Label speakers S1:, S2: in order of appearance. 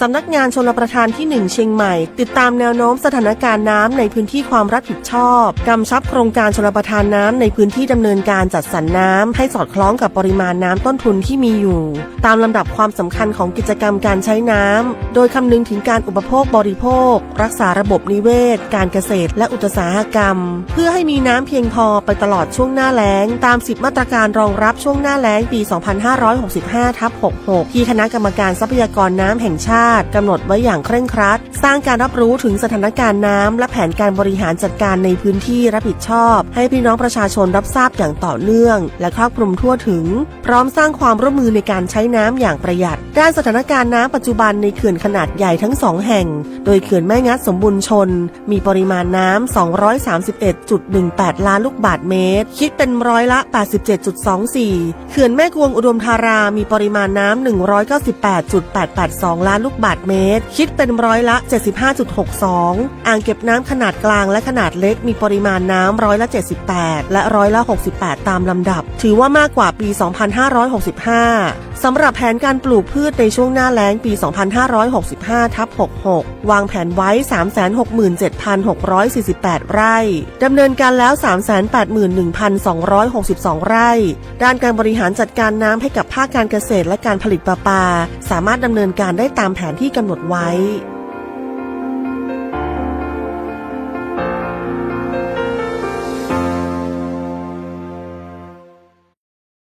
S1: สำนักงานชลประทานที่ 1 เชียงใหม่ ติดตามแนวโน้มสถานการณ์น้ำในพื้นที่ความรับผิดชอบกำชับโครงการชลประทานน้ำในพื้นที่ดำเนินการจัดสรรน้ำให้สอดคล้องกับปริมาณน้ำต้นทุนที่มีอยู่ ตามลำดับความสำคัญของกิจกรรมการใช้น้ำโดยคำนึงถึงการอุปโภคบริโภค รักษาระบบนิเวศ การเกษตร และอุตสาหกรรม เพื่อให้มีน้ำเพียงพอไปตลอดช่วงหน้าแล้ง ตาม 10 มาตรการรองรับช่วงหน้าแล้งปี 2565ทับ66 ที่คณะกรรมการทรัพยากรน้ำแห่งชาติกำหนดไว้อย่างเคร่งครัด สร้างการรับรู้ถึงสถานการณ์น้ำและแผนการบริหารจัดการในพื้นที่รับผิดชอบ ให้พี่น้องประชาชนรับทราบอย่างต่อเนื่อง และครอบคลุมทั่วถึง พร้อมสร้างความร่วมมือในการใช้น้ำอย่างประหยัด ด้านสถานการณ์น้ำปัจจุบันในเขื่อนขนาดใหญ่ทั้งสองแห่ง โดยเขื่อนแม่งัดสมบูรณ์ชน มีปริมาณน้ำ231.18 ล้านลูกบาทเมตร คิดเป็นร้อยละ 87.24 เขื่อนแม่กวงอุดมธารามีปริมาณน้ำ198.882 ล้านลูกบาทเมตร คิดเป็นร้อยละ 75.62 อ่างเก็บน้ำขนาดกลางและขนาดเล็กมีปริมาณน้ำร้อยละ 78 และร้อยละ 68 ตามลำดับ ถือว่ามากกว่าปี 2565 สำหรับแผนการปลูกพืชในช่วงหน้าแล้งปี 2565ทับ66 วางแผนไว้ 367,648 ไร่ดำเนินการแล้ว 381,262 ไร่ ด้านการบริหารจัดการน้ำให้กับภาคการเกษตรและการผลิตประปา สามารถดำเนินการได้ตามแผนนที่กำหนดไว้